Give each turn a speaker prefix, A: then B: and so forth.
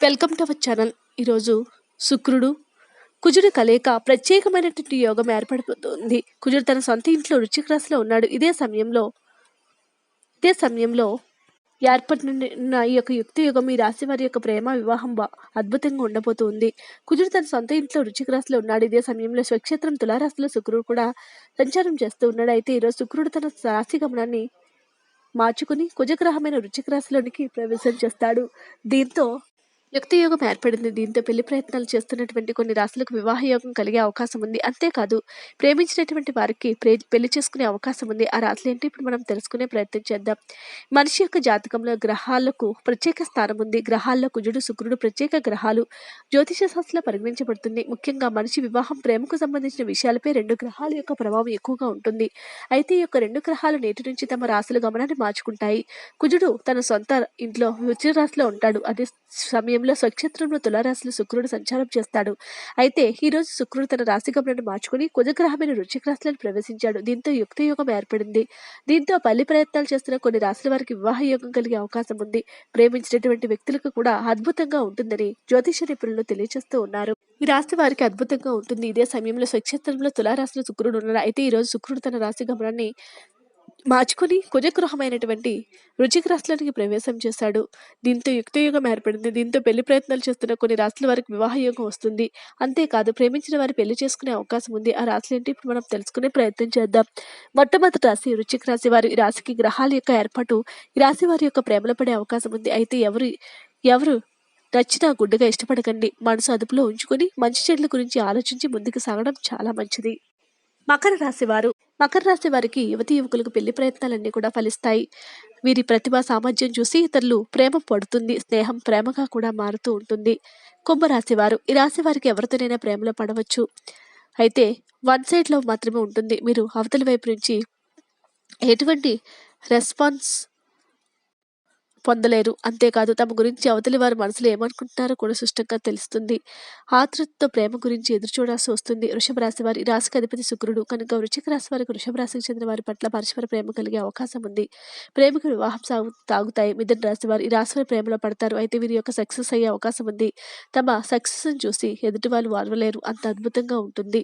A: Welcome to our channel. ఈరోజు శుక్రుడు కుజుడు కలయిక ప్రత్యేకమైనటువంటి యోగం ఏర్పడిపోతుంది కుజుడు తన సొంత ఇంట్లో వృశ్చిక రాశిలో ఉన్నాడు. ఇదే సమయంలో ఇదే సమయంలో ఏర్పడిన ఈ యొక్క యుక్తి యుగం ఈ రాశి వారి యొక్క ప్రేమ వివాహం అద్భుతంగా ఉండబోతుంది. కుజుడు తన సొంత ఇంట్లో వృశ్చిక రాశిలో ఉన్నాడు. ఇదే సమయంలో స్వక్షేత్రం తులారాశిలో శుక్రుడు కూడా సంచారం చేస్తూ ఉన్నాడు. అయితే ఈరోజు శుక్రుడు తన రాశి గమనాన్ని మార్చుకుని కుజగ్రహమైన వృశ్చిక రాశిలోనికి ప్రవేశం చేస్తాడు. దీంతో యుక్తి యోగం ఏర్పడింది. దీంతో పెళ్ళి ప్రయత్నాలు చేస్తున్నటువంటి కొన్ని రాశులకు వివాహ యోగం కలిగే అవకాశం ఉంది. అంతేకాదు ప్రేమించినటువంటి వారికి ప్రే పెళ్ళి చేసుకునే అవకాశం ఉంది. ఆ రాశులు ఏంటి ఇప్పుడు మనం తెలుసుకునే ప్రయత్నం చేద్దాం. మనిషి యొక్క జాతకంలో గ్రహాలకు ప్రత్యేక స్థానం ఉంది. గ్రహాల్లో కుజుడు శుక్రుడు ప్రత్యేక గ్రహాలు జ్యోతిష శాస్త్రంలో పరిగణించబడుతుంది. ముఖ్యంగా మనిషి వివాహం ప్రేమకు సంబంధించిన విషయాలపై రెండు గ్రహాల యొక్క ప్రభావం ఎక్కువగా ఉంటుంది. అయితే ఈ యొక్క రెండు గ్రహాలు నేటి నుంచి తమ రాశుల గమనాన్ని మార్చుకుంటాయి. కుజుడు తన సొంత ఇంట్లో వృశ్చిక రాశిలో ఉంటాడు. అదే సమయంలో స్వక్షేత్రంలో తులారాశిలో శుక్రుడు సంచారం చేస్తాడు. అయితే ఈ రోజు శుక్రుడు తన రాశి గమనాన్ని మార్చుకుని కుజగ్రహమైన వృశ్చిక రాశులను ప్రవేశించాడు. దీంతో యుక్త యోగం ఏర్పడింది. దీంతో పల్లి ప్రయత్నాలు చేస్తున్న కొన్ని రాశుల వారికి వివాహ యోగం కలిగే అవకాశం ఉంది. ప్రేమించినటువంటి వ్యక్తులకు కూడా అద్భుతంగా ఉంటుందని జ్యోతిష నిపుణులు తెలియజేస్తూ ఉన్నారు. ఈ రాశి వారికి అద్భుతంగా ఉంటుంది. ఇదే సమయంలో స్వక్షేత్రంలో తులారాశిలో శుక్రుడు ఉన్నారు. అయితే ఈ రోజు శుక్రుడు తన రాశి గమనాన్ని మార్చుకుని కుజగృహమైనటువంటి రుచిక రాశులకి ప్రవేశం చేశాడు. దీంతో యుక్తయుగం ఏర్పడింది. దీంతో పెళ్ళి ప్రయత్నాలు చేస్తున్న కొన్ని రాశుల వారికి వివాహ యోగం వస్తుంది. అంతేకాదు ప్రేమించిన వారు పెళ్ళి చేసుకునే అవకాశం ఉంది. ఆ రాశులు ఏంటి ఇప్పుడు మనం తెలుసుకునే ప్రయత్నం చేద్దాం. మొట్టమొదటి రాశి రుచిక రాశి వారి ఈ రాశికి గ్రహాల యొక్క ఏర్పాటు. ఈ రాశి వారి యొక్క ప్రేమలో పడే అవకాశం ఉంది. అయితే ఎవరు ఎవరు నచ్చిన గుడ్డగా ఇష్టపడకండి. మనసు అదుపులో ఉంచుకొని మంచి చెట్ల గురించి ఆలోచించి ముందుకు సాగడం చాలా మంచిది. మకర రాశి వారు మకర రాశి వారికి యువతి యువకులకు పెళ్ళి ప్రయత్నాలన్నీ కూడా ఫలిస్తాయి. వీరి ప్రతిభ సామర్థ్యం చూసి ఇతరులు ప్రేమ పడుతుంది స్నేహం ప్రేమగా కూడా మారుతూ ఉంటుంది. కుంభరాశి వారు ఈ రాశి వారికి ఎవరితోనైనా ప్రేమలో పడవచ్చు. అయితే వన్ సైడ్ లవ్ మాత్రమే ఉంటుంది. మీరు అవతలి వైపు నుంచి ఎటువంటి రెస్పాన్స్ పొందలేరు. అంతేకాదు తమ గురించి అవతలి వారి మనసులో ఏమనుకుంటున్నారో కూడా స్పష్టంగా తెలుస్తుంది. ఆతృతతో ప్రేమ గురించి ఎదురు చూడాల్సి వస్తుంది. వృషభ రాశి వారి రాశికి అధిపతి శుక్రుడు. కనుక వృషిక రాశి వారికి వృషభ రాశికి చెందిన వారి పట్ల పరస్పర ప్రేమ కలిగే అవకాశం ఉంది. ప్రేమకు వివాహం సాగు తాగుతాయి. మిథున రాశి వారు ఈ రాశి వారి ప్రేమలో పడతారు. అయితే వీరి యొక్క సక్సెస్ అయ్యే అవకాశం ఉంది. తమ సక్సెస్ని చూసి ఎదుటి వాళ్ళు వారవలేరు. అంత అద్భుతంగా ఉంటుంది.